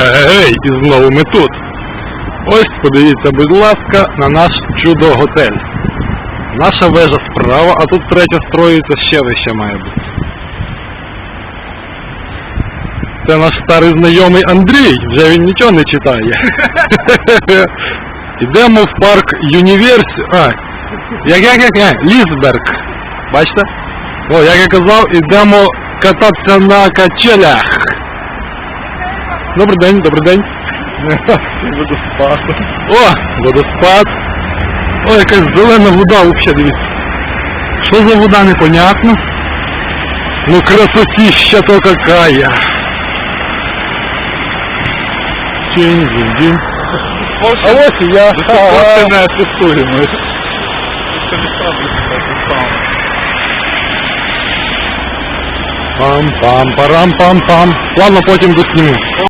Ей, і знову ми тут. Ось подивіться, будь ласка, на наш чудо-готель. Наша вежа справа, а тут третя строїться, ще вище має бути. Це наш старий знайомий Андрій, вже він нічого не читає. Ідемо в парк Юніверсі. А, як як як? Лісберг. Бачите? О, як я казав, ідемо кататися на качелях. Добрий день, добрий день. Водоспад. О, водоспад. О, якась зелена вода взагалі, дивіться. Що за вода, непонятно. Ну красотища то какая. День, день. А ось і я. Це не. Пам-пам-парам-пам-пам. Ладно, потім досніму.